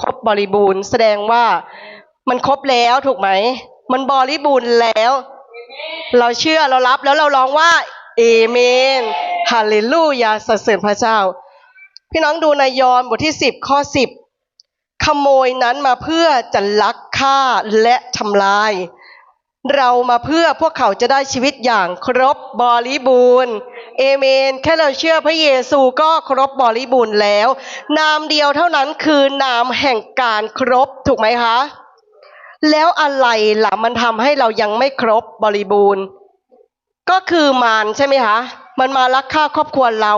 ครบบริบูรณ์ แสดงว่ามันครบแล้วถูกไหม มันบริบูรณ์แล้ว เราเชื่อเรารับแล้วเราร้องว่าเอเมนฮาเลลูยาสรรเสริญพระเจ้า พี่น้องดูในยอห์นบทที่สิบข้อสิบขโมยนั้นมาเพื่อจะลักฆ่าและทำลาย เรามาเพื่อพวกเขาจะได้ชีวิตอย่างครบบริบูรณ์เอเมน แค่เราเชื่อพระเยซูก็ครบบริบูรณ์แล้ว นามเดียวเท่านั้นคือนามแห่งการครบถูกไหมคะ แล้วอะไรล่ะมันทำให้เรายังไม่ครบบริบูรณ์ ก็คือมารใช่ไหมคะ มันมาลักฆ่าครอบครัวเรา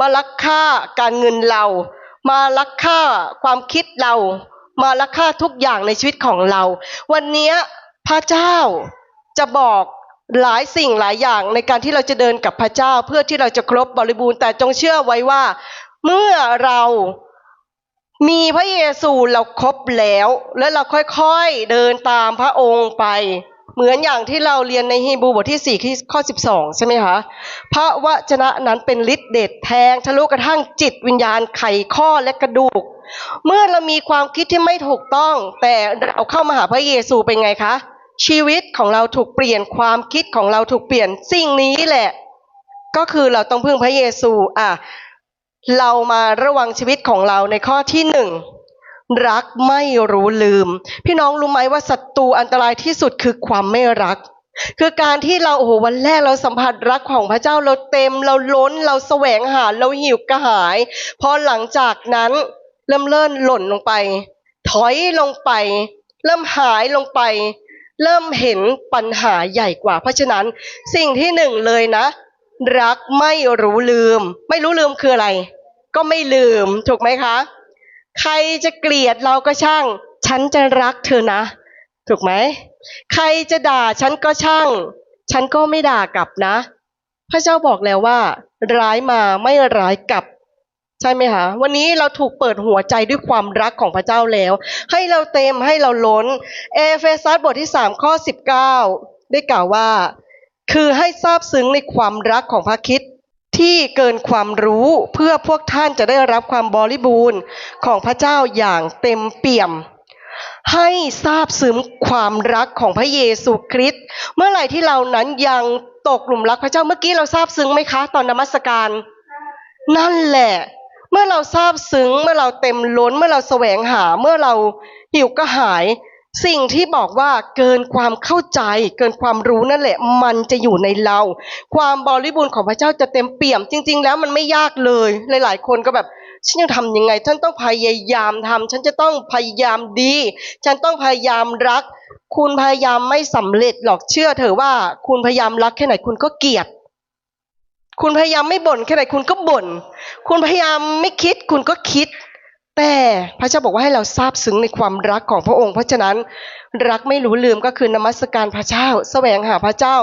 มาลักฆ่าการเงินเรา มาลักฆ่าความคิดเรา มาลักฆ่าทุกอย่างในชีวิตของเรา วันนี้ พระเจ้าจะบอกหลายสิ่งหลายอย่างในการที่เราจะเดินกับพระเจ้าเพื่อที่เราจะครบบริบูรณ์แต่จงเชื่อไว้ว่า เมื่อเรามีพระเยซูเราครบแล้ว และเราค่อยๆเดินตามพระองค์ไป เหมือนอย่างที่เราเรียนในฮีบรูบทที่4ี่ข้อ 12 ใช่ไหมคะ พระวจนะนั้นเป็นฤทธิ์เดชแทงทะลุกระทั่งจิตวิญญาณไขข้อและกระดูก เมื่อเรามีความคิดที่ไม่ถูกต้อง แต่เราเข้ามาหาพระเยซูเป็นไงคะ ชีวิตของเราถูกเปลี่ยนความคิดของเราถูกเปลี่ยนสิ่งนี้แหละ ก็คือเราต้องพึ่งพระเยซูอะเรามาระวังชีวิตของเราในข้อที่หนึ่งรักไม่รู้ลืม พี่น้องรู้ไหมว่าศัตรูอันตรายที่สุดคือความไม่รัก คือการที่เราโอ้โหวันแรกเราสัมผัสรักของพระเจ้าเราเต็ม เราล้น เราแสวงหาเราหิวกระหาย พอหลังจากนั้น เริ่มเลื่อนหล่นลงไป ถอยลงไป เริ่มหายลงไป เริ่มเห็นปัญหาใหญ่กว่า เพราะฉะนั้นสิ่งที่หนึ่งเลยนะ รักไม่รู้ลืม ไม่รู้ลืมคืออะไร ก็ไม่ลืมถูกไหมคะ ใครจะเกลียดเราก็ช่าง ฉันจะรักเธอนะ ถูกไหมใครจะด่าฉันก็ช่าง ฉันก็ไม่ด่ากลับนะ พระเจ้าบอกแล้วว่า ร้ายมาไม่ร้ายกลับ ใช่ไหมคะวันนี้เราถูกเปิดหัวใจด้วยความรักของพระเจ้าแล้ว ให้เราเต็มให้เราล้น เอเฟซัสบทที่สามข้อสิบเก้าได้กล่าวว่า คือให้ทราบซึ้งในความรักของพระคิดที่เกินความรู้เพื่อพวกท่านจะได้รับความบริบูรณ์ของพระเจ้าอย่างเต็มเปี่ยม ให้ทราบซึ้งความรักของพระเยซูคริสต์เมื่อไหร่ที่เรานั้นยังตกหลุมรักพระเจ้าเมื่อกี้เราทราบซึ้งไหมคะ ตอนนมัสการ นั่นแหละ มื่อเราทราบซึ้งเมื่อเราเต็มล้น เมื่อเราแสวงหา เมื่อเราหิวกระหาย สิ่งที่บอกว่าเกินความเข้าใจ เกินความรู้นั่นแหละ มันจะอยู่ในเรา ความบริบูรณ์ของพระเจ้าจะเต็มเปี่ยม จริง ๆ แล้วมันไม่ยากเลย หลาย ๆ คนก็แบบฉันจะทำยังไง ฉันต้องพยายามทำฉันจะต้องพยายามดี ฉันต้องพยายามรัก คุณพยายามไม่สำเร็จหรอกเชื่อเถอะว่า คุณพยายามรักแค่ไหนคุณก็เกลียด คุณพยายามไม่บ่นแค่ไหนคุณก็บ่น คุณพยายามไม่คิดคุณก็คิด แต่พระเจ้าบอกว่าให้เราทราบซึ้งในความรักของพระองค์ เพราะฉะนั้นรักไม่รู้ลืมก็คือนมัสการพระเจ้า แสวงหาพระเจ้า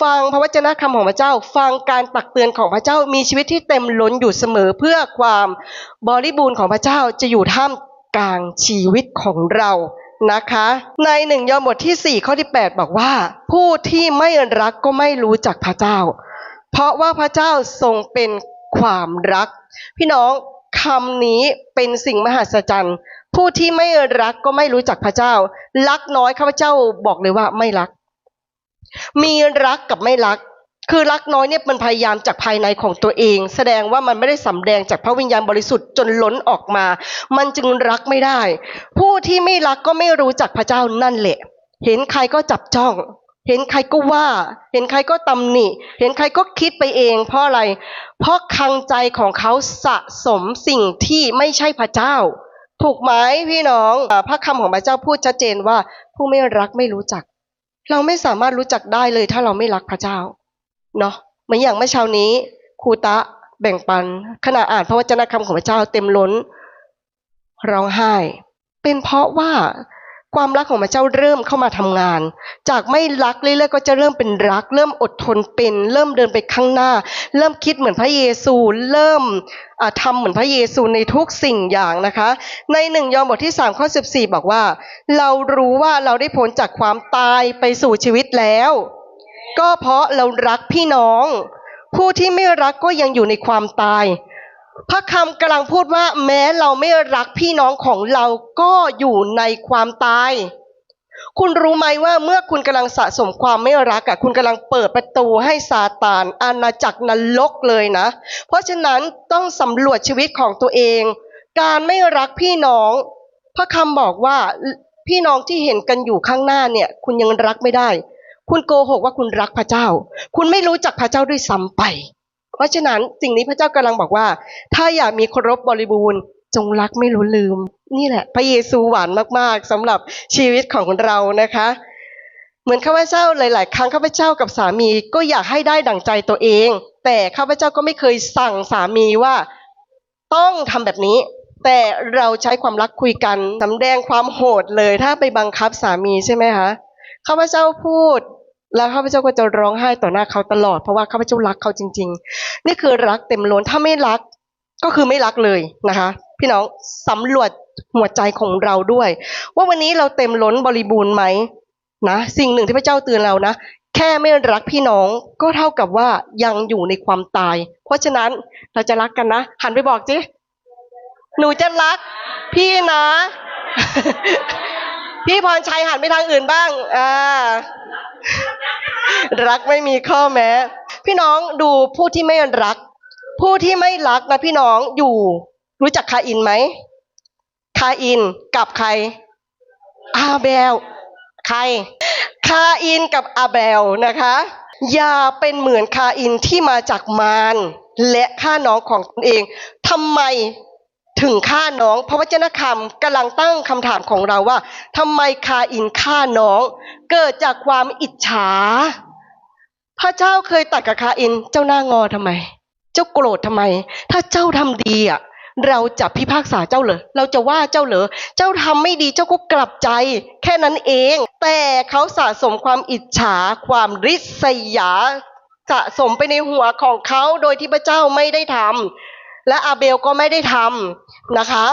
ฟังพระวจนะคำของพระเจ้า ฟังการตักเตือนของพระเจ้ามีชีวิตที่เต็มล้นอยู่เสมอเพื่อความบริบูรณ์ของพระเจ้าจะอยู่ท่ามกลางชีวิตของเรานะคะ ในหนึ่งยอห์นบทที่สี่ข้อที่แปดบอกว่า ผู้ที่ไม่รักก็ไม่รู้จักพระเจ้า เพราะว่าพระเจ้าทรงเป็นความรัก พี่น้องคำนี้เป็นสิ่งมหัศจรรย์ ผู้ที่ไม่รักก็ไม่รู้จักพระเจ้า รักน้อยข้าพเจ้าบอกเลยว่าไม่รัก มีรักกับไม่รัก คือรักน้อยเนี่ยมันพยายามจากภายในของตัวเอง แสดงว่ามันไม่ได้สำแดงจากพระวิญญาณบริสุทธิ์จนล้นออกมา มันจึงรักไม่ได้ ผู้ที่ไม่รักก็ไม่รู้จักพระเจ้านั่นแหละ เห็นใครก็จับจ้อง เห็นใครก็ว่า เห็นใครก็ตำหนิ เห็นใครก็คิดไปเอง เพราะอะไร เพราะคังใจของเขาสะสมสิ่งที่ไม่ใช่พระเจ้า ถูกไหมพี่น้องพระคำของพระเจ้าพูดชัดเจนว่า ผู้ไม่รักไม่รู้จัก เราไม่สามารถรู้จักได้เลยถ้าเราไม่รักพระเจ้าเนาะเหมือนอย่างเมื่อเช้านี้ครูตะแบ่งปันขณะอ่านพระวจนะคำของพระเจ้าเต็มล้นร้องไห้ เป็นเพราะว่า ความรักของพระเจ้าเริ่มเข้ามาทำงาน จากไม่รักเรื่อยๆก็จะเริ่มเป็นรัก เริ่มอดทนเป็น เริ่มเดินไปข้างหน้า เริ่มคิดเหมือนพระเยซู เริ่มอ่าทำเหมือนพระเยซูในทุกสิ่งอย่างนะคะ ในหนึ่งยอห์นบทที่3ข้อ14 บอกว่า เรารู้ว่าเราได้พ้นจากความตายไปสู่ชีวิตแล้ว ก็เพราะเรารักพี่น้อง ผู้ที่ไม่รักก็ยังอยู่ในความตาย พระคำกำลังพูดว่า แม้เราไม่รักพี่น้องของเราก็อยู่ในความตาย คุณรู้ไหมว่าเมื่อคุณกำลังสะสมความไม่รักอะคุณกำลังเปิดประตูให้ซาตานอาณาจักรนรกเลยนะ เพราะฉะนั้นต้องสำรวจชีวิตของตัวเอง การไม่รักพี่น้อง พระคำบอกว่าพี่น้องที่เห็นกันอยู่ข้างหน้าเนี่ย คุณยังรักไม่ได้ คุณโกหกว่าคุณรักพระเจ้า คุณไม่รู้จักพระเจ้าด้วยซ้ำไป เพราะฉะนั้นสิ่งนี้พระเจ้ากำลังบอกว่า ถ้าอยากมีครบบริบูรณ์ จงรักไม่รู้ลืม นี่แหละ พระเยซูหวานมากๆสำหรับชีวิตของเรานะคะ เหมือนข้าพเจ้าหลาย ๆ ครั้งข้าพเจ้ากับสามีก็อยากให้ได้ดั่งใจตัวเอง แต่ข้าพเจ้าก็ไม่เคยสั่งสามีว่า ต้องทำแบบนี้แต่เราใช้ความรักคุยกันสำแดงความโหดเลยถ้าไปบังคับสามีใช่ไหมคะข้าพเจ้าพูด แล้วข้าพเจ้าก็จะร้องไห้ต่อหน้าเขาตลอดเพราะว่าข้าพเจ้ารักเขาจริง ๆ นี่คือรักเต็มล้นถ้าไม่รักก็คือไม่รักเลยนะคะ พี่น้องสำรวจหัวใจของเราด้วย ว่าวันนี้เราเต็มล้นบริบูรณ์ไหมนะสิ่งหนึ่งที่พระเจ้าเตือนเรานะ แค่ไม่รักพี่น้องก็เท่ากับว่ายังอยู่ในความตาย เพราะฉะนั้นเราจะรักกันนะ หันไปบอกจิหนูจะรักพี่นะ พี่พรชัยหันไปทางอื่นบ้างอ่ารักไม่มีข้อแม้ พี่น้องดูผู้ที่ไม่รัก ผู้ที่ไม่รักนะพี่น้องอยู่ รู้จักคาอินไหมคาอินกับใคร อาเบล ใคร คาอินกับอาเบลนะคะ อย่าเป็นเหมือนคาอินที่มาจากมารและฆ่าน้องของตนเองทำไม ถึงฆ่าน้อง พระวจนะคำกำลังตั้งคำถามของเราว่าทำไมคาอินฆ่าน้อง เกิดจากความอิจฉา พระเจ้าเคยตัดกับคาอิน เจ้าหน้างอทำไม เจ้าโกรธทำไม ถ้าเจ้าทำดีอะเราจะพิพากษาเจ้าเหรอ เราจะว่าเจ้าเหรอ เจ้าทำไม่ดีเจ้าก็กลับใจ แค่นั้นเอง แต่เขาสะสมความอิจฉา ความริษยา สะสมไปในหัวของเขาโดยที่พระเจ้าไม่ได้ทำ และอาเบลก็ไม่ได้ทำนะคะ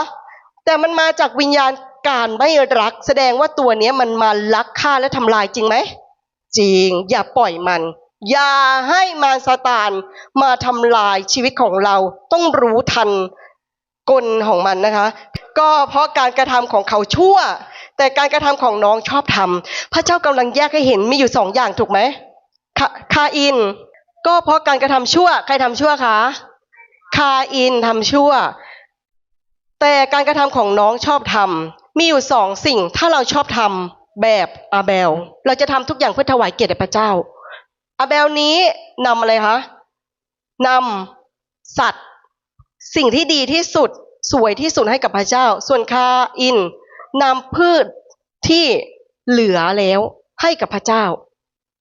แต่มันมาจากวิญญาณการไม่รัก แสดงว่าตัวนี้มันมาลักฆ่าและทำลายจริงไหมจริง อย่าปล่อยมัน อย่าให้มารซาตานมาทำลายชีวิตของเราต้องรู้ทันกลของมันนะคะ ก็เพราะการกระทำของเขาชั่ว แต่การกระทำของน้องชอบทำพระเจ้ากำลังแยกให้เห็นมีอยู่สองอย่างถูกไหมคาอิน ก็เพราะการกระทำชั่ว ใครทำชั่วคะ คาอินทำชั่ว แต่การกระทำของน้องชอบทำมีอยู่สองสิ่ง ถ้าเราชอบทำแบบอาเบล เราจะทำทุกอย่างเพื่อถวายเกียรติพระเจ้า อาเบลนี้นำอะไรคะนำสัตว์สิ่งที่ดีที่สุดสวยที่สุดให้กับพระเจ้า ส่วนคาอินนำพืชที่เหลือแล้วให้กับพระเจ้า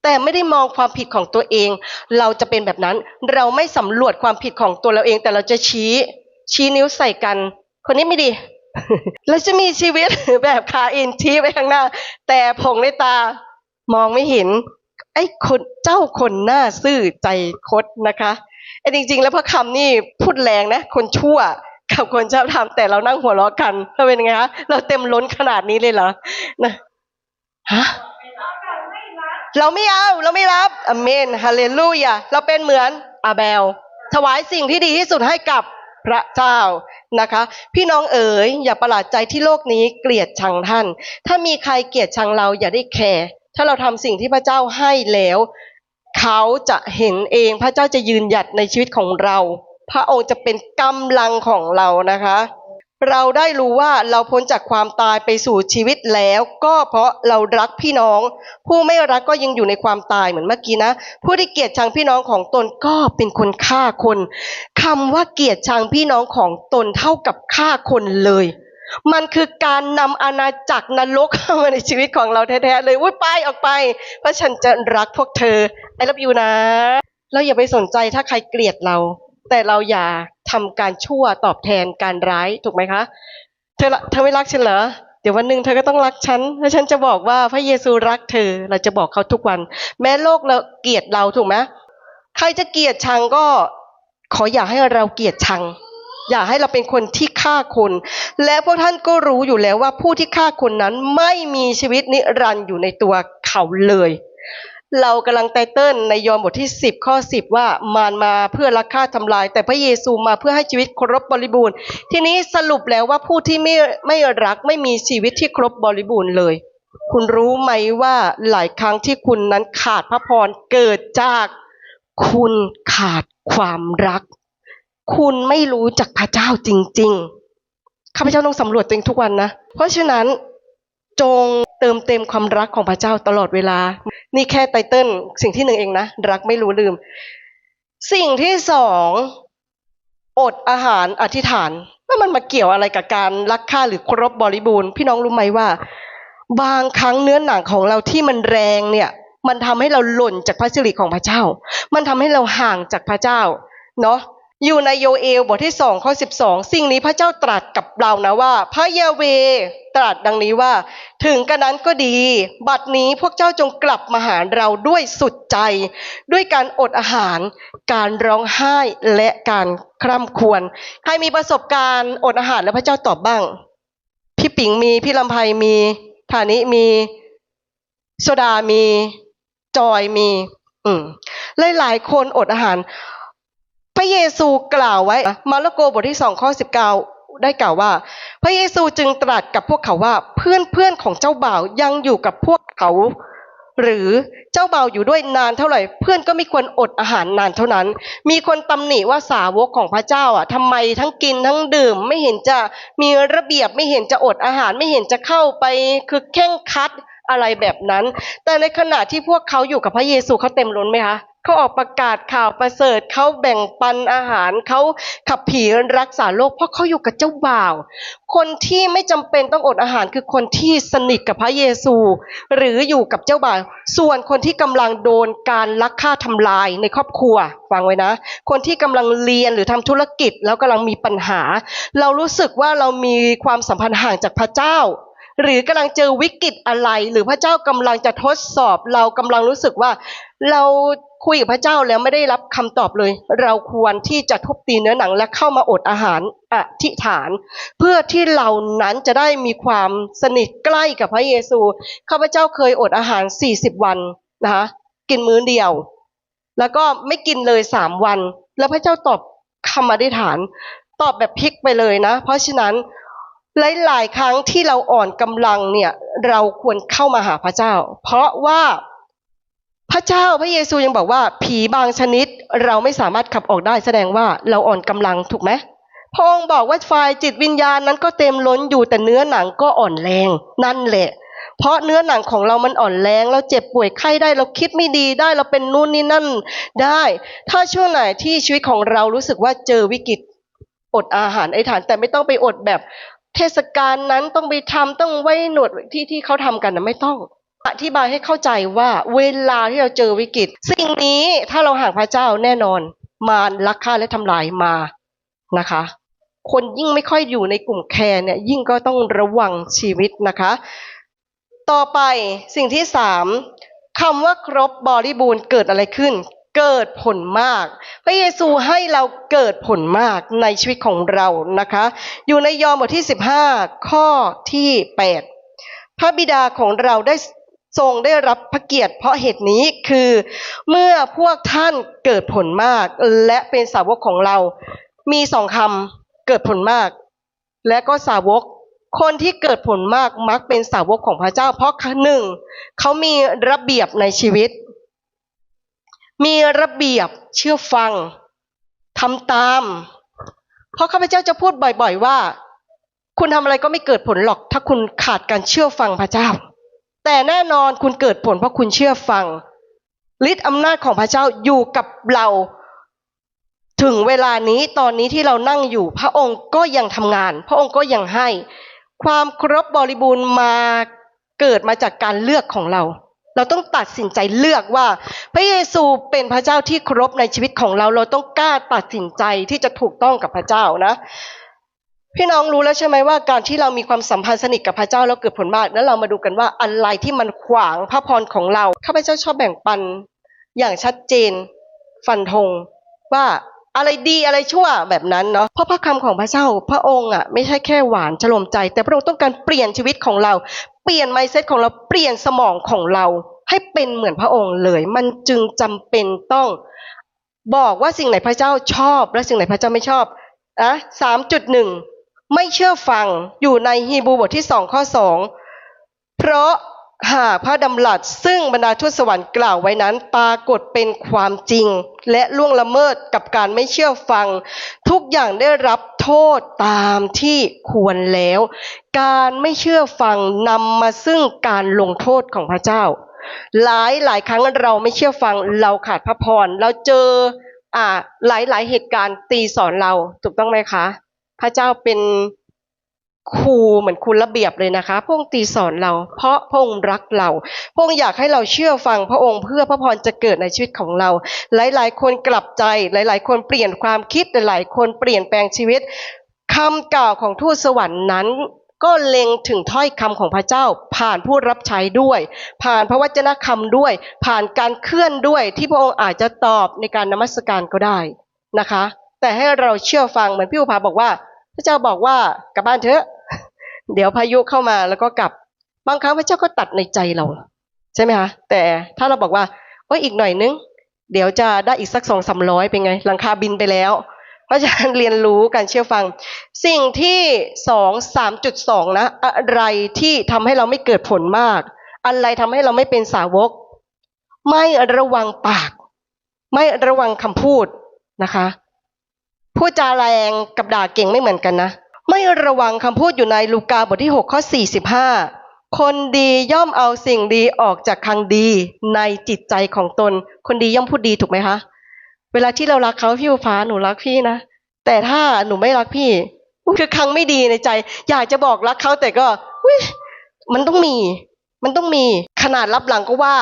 แต่ไม่ได้มองความผิดของตัวเอง เราจะเป็นแบบนั้น เราไม่สำรวจความผิดของตัวเราเอง แต่เราจะชี้ ชี้นิ้วใส่กัน คนนี้ไม่ดี เราจะมีชีวิตแบบคาอินชี้ไปข้างหน้า แต่ผงในตามองไม่เห็น ไอ้คนเจ้าคนหน้าซื่อใจคดนะคะไอ้จริง ๆ แล้วพระคำนี่พูดแรงนะ คนชั่วกับคนชอบทำแต่เรานั่งหัวเราะกันเราเป็นไงคะเราเต็มล้นขนาดนี้เลยเหรอนะฮะ เราไม่เอาเราไม่รับอเมนฮาเลลูยาเราเป็นเหมือนอาเบล ถวายสิ่งที่ดีที่สุดให้กับพระเจ้านะคะ พี่น้องเอ๋ยอย่าประหลาดใจที่โลกนี้เกลียดชังท่าน ถ้ามีใครเกลียดชังเราอย่าได้แคร์ถ้าเราทำสิ่งที่พระเจ้าให้แล้ว เขาจะเห็นเองพระเจ้าจะยืนหยัดในชีวิตของเรา พระองค์จะเป็นกำลังของเรานะคะ เราได้รู้ว่าเราพ้นจากความตายไปสู่ชีวิตแล้ว ก็เพราะเรารักพี่น้อง ผู้ไม่รักก็ยังอยู่ในความตายเหมือนเมื่อกี้นะ ผู้ที่เกลียดชังพี่น้องของตนก็เป็นคนฆ่าคนคำว่าเกลียดชังพี่น้องของตนเท่ากับฆ่าคนเลย มันคือการนำอาณาจักรนรกเข้ามาในชีวิตของเราแท้ๆเลยอุ้ยไปออกไป เพราะฉันจะรักพวกเธอไอ้รับอยู่นะเราอย่าไปสนใจถ้าใครเกลียดเรา แต่เราอย่า ทำการชั่วตอบแทนการร้ายถูกไหมคะ เธอเธอไม่รักฉันเหรอเดี๋ยววันหนึ่งเธอก็ต้องรักฉันแล้วฉันจะบอกว่าพระเยซูรักเธอ เราจะบอกเขาทุกวัน แม้โลกเราเกลียดเราถูกไหมใครจะเกลียดชังก็ขออย่าให้เราเกลียดชัง อย่าให้เราเป็นคนที่ฆ่าคน และพวกท่านก็รู้อยู่แล้วว่าผู้ที่ฆ่าคนนั้นไม่มีชีวิตนิรันดร์อยู่ในตัวเขาเลย เรากำลังไตเติ้ลในยอห์นบทที่ 10 ข้อ 10 ว่ามารมาเพื่อลักฆ่าทำลาย แต่พระเยซูมาเพื่อให้ชีวิตครบบริบูรณ์ ทีนี้สรุปแล้วว่าผู้ที่ไม่ไม่รักไม่มีชีวิตที่ครบบริบูรณ์เลย คุณรู้ไหมว่าหลายครั้งที่คุณนั้นขาดพระพรเกิดจากคุณขาดความรัก คุณไม่รู้จักพระเจ้าจริง ๆ ข้าพเจ้าต้องสำรวจตัวเองทุกวันนะ เพราะฉะนั้นจงเติมเต็มความรักของพระเจ้าตลอดเวลา นี่แค่ไตเติ้ลสิ่งที่หนึ่งเองนะ รักไม่รู้ลืม สิ่งที่สองอดอาหารอธิษฐานแล้วมันมาเกี่ยวอะไรกับการรักฆ่าหรือครบบริบูรณ์ พี่น้องรู้ไหมว่า บางครั้งเนื้อหนังของเราที่มันแรงเนี่ย มันทำให้เราหล่นจากพระสิริของพระเจ้า มันทำให้เราห่างจากพระเจ้า เนาะ อยู่ในโยเอลบทที่สองข้อสิบสองสิ่งนี้พระเจ้าตรัสกับเรานะว่า พระยาเวตรัสดังนี้ว่า ถึงกระนั้นก็ดี บัดนี้พวกเจ้าจงกลับมาหาเราด้วยสุดใจ ด้วยการอดอาหาร การร้องไห้และการคร่ำครวญใครมีประสบการณ์อดอาหารแล้วพระเจ้าตอบบ้าง พี่ปิงมีพี่ลำไพมีฐานิมีโซดามีจอยมี อืมหลายๆคนอดอาหาร ระเยซูกล่าวไว้ มาระโกบทที่สองข้อสิบเก้าได้กล่าวว่า พระเยซูจึงตรัสกับพวกเขาว่าเพื่อนเพื่อนของเจ้าบ่าวยังอยู่กับพวกเขา หรือเจ้าบ่าวอยู่ด้วยนานเท่าไหร่ เพื่อนก็ไม่ควรอดอาหารนานเท่านั้น มีคนตำหนิว่าสาวกของพระเจ้าอะทำไมทั้งกินทั้งดื่ม ไม่เห็นจะมีระเบียบไม่เห็นจะอดอาหารไม่เห็นจะเข้าไปคือเข่งคัดอะไรแบบนั้น แต่ในขณะที่พวกเขาอยู่กับพระเยซูเขาเต็มล้นไหมคะ เขาออกประกาศข่าวประเสริฐเขาแบ่งปันอาหารเขาขับผีรักษาโรคเพราะเขาอยู่กับเจ้าบ่าว คนที่ไม่จำเป็นต้องอดอาหารคือคนที่สนิทกับพระเยซู หรืออยู่กับเจ้าบ่าว ส่วนคนที่กำลังโดนการลักฆ่าทำลายในครอบครัวฟังไว้นะ คนที่กำลังเรียนหรือทำธุรกิจแล้วกำลังมีปัญหา เรารู้สึกว่าเรามีความสัมพันธ์ห่างจากพระเจ้าหรือกำลังเจอวิกฤตอะไร หรือพระเจ้ากำลังจะทดสอบ เรากำลังรู้สึกว่าเรา คุยกับพระเจ้าแล้วไม่ได้รับคำตอบเลย เราควรที่จะทุบตีเนื้อหนังและเข้ามาอดอาหารอธิษฐาน เพื่อที่เรานั้นจะได้มีความสนิทใกล้กับพระเยซูข้าพเจ้าเคยอดอาหาร 40 วันนะคะกินมื้อเดียว แล้วก็ไม่กินเลยสามวัน แล้วพระเจ้าตอบคำอธิษฐาน ตอบแบบพลิกไปเลยนะ เพราะฉะนั้นหลาย ๆ ครั้งที่เราอ่อนกำลังเนี่ยเราควรเข้ามาหาพระเจ้า เพราะว่า พระเจ้าพระเยซูยังบอกว่า ผีบางชนิดเราไม่สามารถขับออกได้แสดงว่าเราอ่อนกำลังถูกไหมพระองค์บอกว่าฝ่ายจิตวิญญาณนั้นก็เต็มล้นอยู่แต่เนื้อหนังก็อ่อนแรง นั่นแหละ เพราะเนื้อหนังของเรามันอ่อนแรงเราเจ็บป่วยไข้ได้เราคิดไม่ดีได้เราเป็นนู่นนี่นั่นได้ ถ้าช่วงไหนที่ชีวิตของเรารู้สึกว่าเจอวิกฤตอดอาหารไอ้ฐานแต่ไม่ต้องไปอดแบบ เทศกาลนั้นต้องไปทำต้องไว้หนวดที่ที่เขาทำกันนะไม่ต้อง อธิบายให้เข้าใจว่าเวลาที่เราเจอวิกฤต สิ่งนี้ถ้าเราห่างพระเจ้าแน่นอน มารลักฆ่าและทำลายมานะคะ คนยิ่งไม่ค่อยอยู่ในกลุ่มแคร์เนี่ยยิ่งก็ต้องระวังชีวิตนะคะ ต่อไปสิ่งที่สามคำว่าครบบริบูรณ์เกิดอะไรขึ้น เกิดผลมาก พระเยซูให้เราเกิดผลมากในชีวิตของเรานะคะ อยู่ในยอห์นบทที่ 15 ข้อที่ 8 พระบิดาของเราได้ ทรงได้รับพระเกียรติเพราะเหตุนี้คือเมื่อพวกท่านเกิดผลมาก และเป็นสาวกของเรา มีสองคำเกิดผลมาก และก็สาวก คนที่เกิดผลมากมักเป็นสาวกของพระเจ้า เพราะหนึ่งเขามีระเบียบในชีวิต มีระเบียบเชื่อฟังทำตาม เพราะข้าพเจ้าจะพูดบ่อย ๆ ว่า คุณทำอะไรก็ไม่เกิดผลหรอก ถ้าคุณขาดการเชื่อฟังพระเจ้า แต่แน่นอนคุณเกิดผลเพราะคุณเชื่อฟังฤทธิ์อำนาจของพระเจ้าอยู่กับเราถึงเวลานี้ตอนนี้ที่เรานั่งอยู่ พระองค์ก็ยังทำงาน พระองค์ก็ยังให้ ความครบบริบูรณ์มาเกิดมาจากการเลือกของเรา เราต้องตัดสินใจเลือกว่า พระเยซูเป็นพระเจ้าที่ครบในชีวิตของเรา เราต้องกล้าตัดสินใจที่จะถูกต้องกับพระเจ้านะ พี่น้องรู้แล้วใช่ไหมว่าการที่เรามีความสัมพันธ์สนิทกับพระเจ้าแล้วเกิดผลมาก แล้วเรามาดูกันว่าอะไรที่มันขวางพระพรของเราข้าพเจ้าชอบแบ่งปัน อย่างชัดเจน ฟันธงว่าอะไรดีอะไรชั่วแบบนั้นเนาะเพราะพระคำของพระเจ้าพระองค์อะไม่ใช่แค่หวานฉลมใจ แต่พระองค์ต้องการเปลี่ยนชีวิตของเรา เปลี่ยนไมเซ็ตของเราเปลี่ยนสมองของเรา ให้เป็นเหมือนพระองค์เลย มันจึงจำเป็นต้อง บอกว่าสิ่งไหนพระเจ้าชอบ และสิ่งไหนพระเจ้าไม่ชอบอะสามจุดหนึ่ง ไม่เชื่อฟังอยู่ในฮีบูบทที่สองข้อสองเพราะหากพระดำรัสซึ่งบรรดาทูตสวรรค์กล่าวไว้นั้นปรากฏเป็นความจริง และล่วงละเมิดกับการไม่เชื่อฟัง ทุกอย่างได้รับโทษตามที่ควรแล้ว การไม่เชื่อฟังนำมาซึ่งการลงโทษของพระเจ้า หลายหลายครั้งเราไม่เชื่อฟังเราขาดพระพรเราเจออ่าหลายหลายเหตุการณ์ตีสอนเราถูกต้องไหมคะ พระเจ้าเป็นครูเหมือนครูระเบียบเลยนะคะพระองค์ตีสอนเรา เพราะพระองค์รักเราพระองค์อยากให้เราเชื่อฟังพระองค์เพื่อพระพรจะเกิดในชีวิตของเรา หลาย ๆ คนกลับใจหลาย ๆ คนเปลี่ยนความคิดหลาย ๆ คนเปลี่ยนแปลงชีวิตคำกล่าวของทูตสวรรค์นั้น ก็เล็งถึงถ้อยคำของพระเจ้า ผ่านผู้รับใช้ด้วย ผ่านพระวจนะคำด้วย ผ่านการเคลื่อนด้วยที่พระองค์อาจจะตอบในการนมัสการก็ได้นะคะ แต่ให้เราเชื่อฟังเหมือนพี่อุภาบอกว่า พระเจ้าบอกว่ากลับบ้านเถอะ เดี๋ยวพายุเข้ามาแล้วก็กลับ บางครั้งพระเจ้าก็ตัดในใจเรา ใช่ไหมคะแต่ถ้าเราบอกว่าโอ้ยอีกหน่อยนึง เดี๋ยวจะได้อีกสักสองสามร้อยเป็นไงหลังคาบินไปแล้ว เพราะฉะนั้นเรียนรู้การเชื่อฟัง สิ่งที่สองสามจุดสองนะอะไรที่ทำให้เราไม่เกิดผลมาก อะไรทำให้เราไม่เป็นสาวก ไม่ระวังปาก ไม่ระวังคำพูดนะคะ พูดจาแรงกับด่าเก่งไม่เหมือนกันนะ ไม่ระวังคำพูดอยู่ในลูกาบทที่ 6 ข้อ 45 คนดีย่อมเอาสิ่งดีออกจากคังดีในจิตใจของตน คนดีย่อมพูดดีถูกไหมคะ เวลาที่เรารักเขาพี่ฟ้าหนูรักพี่นะ แต่ถ้าหนูไม่รักพี่ คือคังไม่ดีในใจ อยากจะบอกรักเขาแต่ก็มันต้องมี มันต้องมีขนาดรับหลังก็ว่า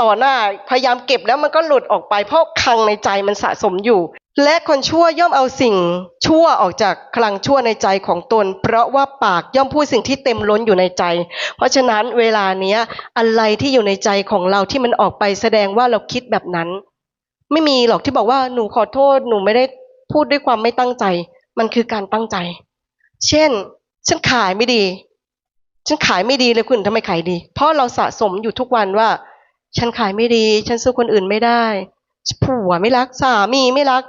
ต่อหน้าพยายามเก็บแล้วมันก็หลุดออกไป เพราะคลังในใจมันสะสมอยู่ และคนชั่วย่อมเอาสิ่งชั่วออกจากคลังชั่วในใจของตน เพราะว่าปากย่อมพูดสิ่งที่เต็มล้นอยู่ในใจ เพราะฉะนั้นเวลาเนี้ยอะไรที่อยู่ในใจของเราที่มันออกไปแสดงว่าเราคิดแบบนั้น ไม่มีหรอกที่บอกว่าหนูขอโทษหนูไม่ได้พูดด้วยความไม่ตั้งใจ มันคือการตั้งใจ เช่น ฉันขายไม่ดี ฉันขายไม่ดีเลยคุณทำไมขายดี เพราะเราสะสมอยู่ทุกวันว่า ฉันขายไม่ดี ฉันสู้คนอื่นไม่ได้ผัวไม่รักสามีไม่รัก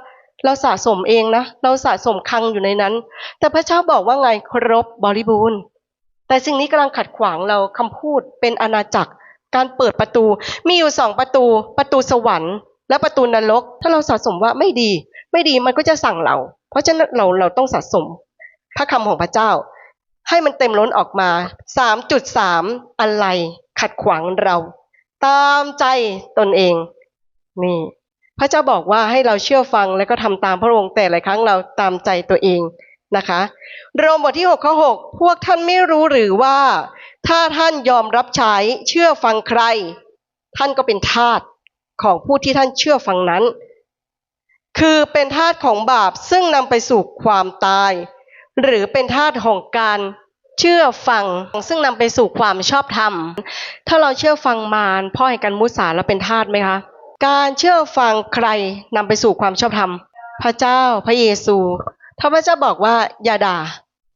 เราสะสมเองนะ เราสะสมคังอยู่ในนั้น แต่พระเจ้าบอกว่าไงครบบริบูรณ์ แต่สิ่งนี้กำลังขัดขวางเราคำพูดเป็นอาณาจักร การเปิดประตู มีอยู่สองประตู ประตูสวรรค์ และประตูนรก ถ้าเราสะสมว่าไม่ดี ไม่ดีมันก็จะสั่งเรา เพราะฉะนั้นเราเราต้องสะสม พระคำของพระเจ้า ให้มันเต็มล้นออกมา 3.3 อะไรขัดขวางเรา ตามใจตนเอง นี่ พระเจ้าบอกว่าให้เราเชื่อฟังแล้วก็ทำตามพระองค์แต่หลายครั้งเราตามใจตัวเองนะคะโรมบทที่6ข้อ6พวกท่านไม่รู้หรือว่า ถ้าท่านยอมรับใช้เชื่อฟังใคร ท่านก็เป็นทาสของผู้ที่ท่านเชื่อฟังนั้น คือเป็นทาสของบาปซึ่งนำไปสู่ความตาย หรือเป็นทาสของการ เชื่อฟังซึ่งนำไปสู่ความชอบธรรม ถ้าเราเชื่อฟังมารพ่อแห่งการมุสาเราเป็นทาสไหมคะ การเชื่อฟังใครนำไปสู่ความชอบธรรม พระเจ้าพระเยซูถ้าพระเจ้าบอกว่าอย่าด่า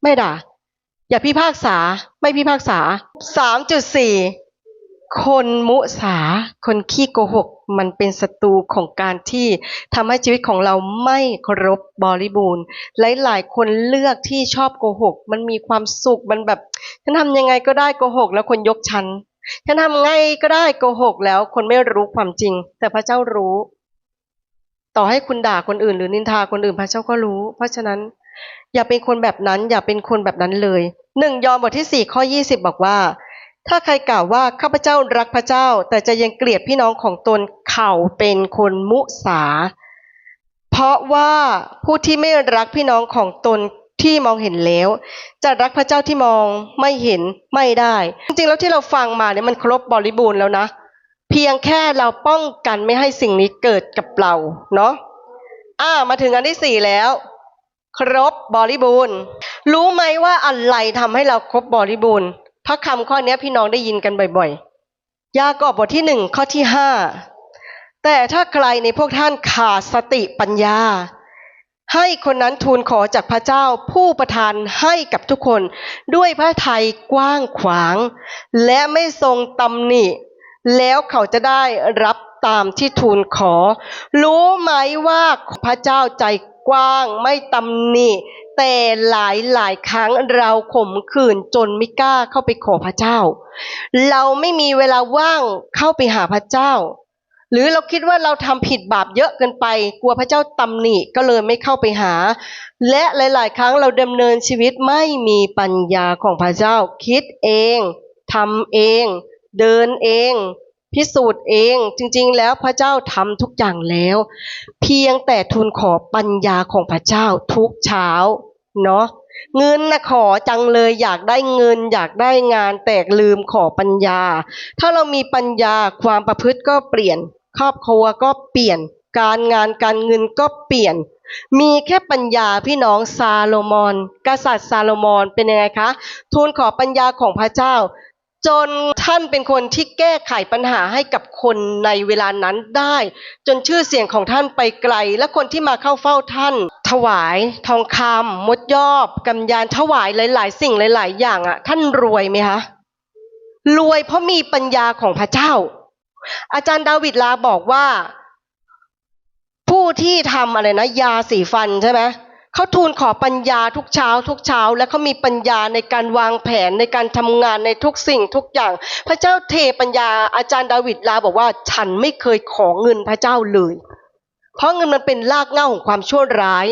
ไม่ด่า อย่าพิพากษาไม่พิพากษาสามจุดสี่ คนมุสา คนขี้โกหก มันเป็นศัตรูของการที่ทำให้ชีวิตของเราไม่ครบบริบูรณ์ หลายๆ คนเลือกที่ชอบโกหก มันมีความสุข มันแบบ ฉันทำยังไงก็ได้โกหก แล้วคนยกฉัน ฉันทำไงก็ได้โกหก แล้วคนไม่รู้ความจริง แต่พระเจ้ารู้ ต่อให้คุณด่าคนอื่น หรือนินทาคนอื่นพระเจ้าก็รู้ เพราะฉะนั้น อย่าเป็นคนแบบนั้น อย่าเป็นคนแบบนั้นเลยหนึ่งยอห์นบทที่สี่ข้อยี่สิบบอกว่า ถ้าใครกล่าวว่าข้าพเจ้ารักพระเจ้า แต่จะยังเกลียดพี่น้องของตนเขาเป็นคนมุสา เพราะว่าผู้ที่ไม่รักพี่น้องของตนที่มองเห็นแล้ว จะรักพระเจ้าที่มองไม่เห็นไม่ได้ จริงๆแล้วที่เราฟังมาเนี่ยมันครบบริบูรณ์แล้วนะ เพียงแค่เราป้องกันไม่ให้สิ่งนี้เกิดกับเราเนาะอ่ามาถึงอันที่สี่แล้ว ครบบริบูรณ์ รู้ไหมว่าอะไรทำให้เราครบบริบูรณ์ พระคำข้อนี้พี่น้องได้ยินกันบ่อยๆ ยากอบบทที่หนึ่งข้อที่ห้าแต่ถ้าใครในพวกท่านขาดสติปัญญา ให้คนนั้นทูลขอจากพระเจ้าผู้ประทานให้กับทุกคน ด้วยพระทัยกว้างขวาง และไม่ทรงตำหนิ แล้วเขาจะได้รับตามที่ทูลขอ รู้ไหมว่าพระเจ้าใจกว้างไม่ตำหนิ แต่หลายหลายครั้งเราข่มขืนจนไม่กล้าเข้าไปขอพระเจ้า เราไม่มีเวลาว่างเข้าไปหาพระเจ้า หรือเราคิดว่าเราทำผิดบาปเยอะเกินไป กลัวพระเจ้าตำหนิก็เลยไม่เข้าไปหา และหลาย ๆ ครั้งเราดำเนินชีวิตไม่มีปัญญาของพระเจ้า คิดเองทำเอง เดินเอง พิสูจน์เองจริงๆ แล้วพระเจ้าทำทุกอย่างแล้ว เพียงแต่ทูลขอปัญญาของพระเจ้าทุกเช้าเนาะเงินนะขอจังเลยอยากได้เงิน อยากได้งานแต่ลืมขอปัญญา ถ้าเรามีปัญญาความประพฤติก็เปลี่ยน ครอบครัวก็เปลี่ยน การงานการเงินก็เปลี่ยน มีแค่ปัญญาพี่น้องซาโลมอน กษัตริย์ซาโลมอนเป็นยังไงคะ ทูลขอปัญญาของพระเจ้า จนท่านเป็นคนที่แก้ไขปัญหาให้กับคนในเวลานั้นได้ จนชื่อเสียงของท่านไปไกล และคนที่มาเข้าเฝ้าท่าน ถวายทองคำมดยอบกำยานถวายหลาย ๆ สิ่งหลาย ๆ อย่างอะ ท่านรวยไหมคะรวยเพราะมีปัญญาของพระเจ้า อาจารย์ดาวิดลาบอกว่า ผู้ที่ทำอะไรนะ ยาสีฟันใช่ไหม เขาทูลขอปัญญาทุกเช้า ทุกเช้า และเขามีปัญญาในการวางแผนในการทำงานในทุกสิ่งทุกอย่าง พระเจ้าเทปัญญาอาจารย์ดาวิดลาบอกว่า ฉันไม่เคยขอเงินพระเจ้าเลย เพราะเงินมันเป็นรากเหง้าของความชั่วร้าย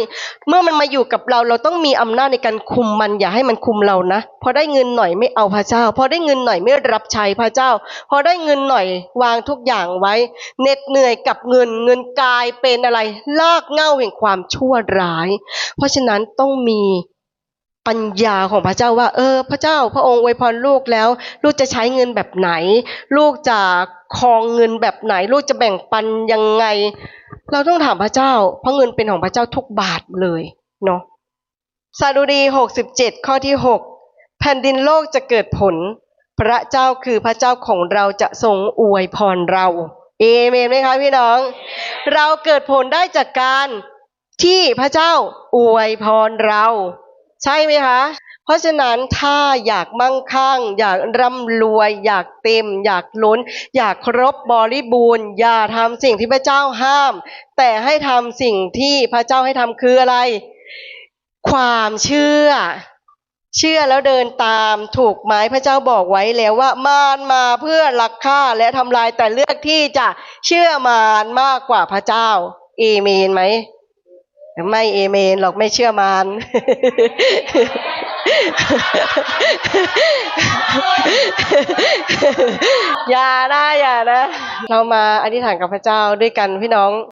เมื่อมันมาอยู่กับเราเราต้องมีอำนาจในการคุมมันอย่าให้มันคุมเรานะ พอได้เงินหน่อยไม่เอาพระเจ้า พอได้เงินหน่อยไม่รับใช้พระเจ้า พอได้เงินหน่อยวางทุกอย่างไว้ เหน็ดเหนื่อยกับเงินเงินกลายเป็นอะไรลากเหง้าแห่งความชั่วร้าย เพราะฉะนั้นต้องมี ปัญญาของพระเจ้าว่า เออ พระเจ้าพระองค์อวยพรลูกแล้ว ลูกจะใช้เงินแบบไหน ลูกจะครองเงินแบบไหน ลูกจะแบ่งปันยังไง เราต้องถามพระเจ้า เพราะเงินเป็นของพระเจ้าทุกบาทเลยเนาะสาดุดีหกสิบเจ็ดข้อที่หกแผ่นดินโลกจะเกิดผล พระเจ้าคือพระเจ้าของเราจะทรงอวยพรเรา เอเมนไหมคะพี่น้อง เราเกิดผลได้จากการที่พระเจ้าอวยพรเรา ใช่ไหมคะ เพราะฉะนั้นถ้าอยากมั่งคั่ง อยากร่ำรวย อยากเต็ม อยากล้น อยากครบบริบูรณ์ อย่าทำสิ่งที่พระเจ้าห้าม แต่ให้ทำสิ่งที่พระเจ้าให้ทำคืออะไร ความเชื่อ เชื่อแล้วเดินตามถูกไหมพระเจ้าบอกไว้แล้วว่ามารมาเพื่อลักฆ่าและทำลายแต่เลือกที่จะเชื่อมารมากกว่าพระเจ้าเอเมนไหม ไม่เอเมนหรอกไม่เชื่อมานอย่านะอย่านะ เรามาอธิษฐานกับพระเจ้าด้วยกันพี่น้อง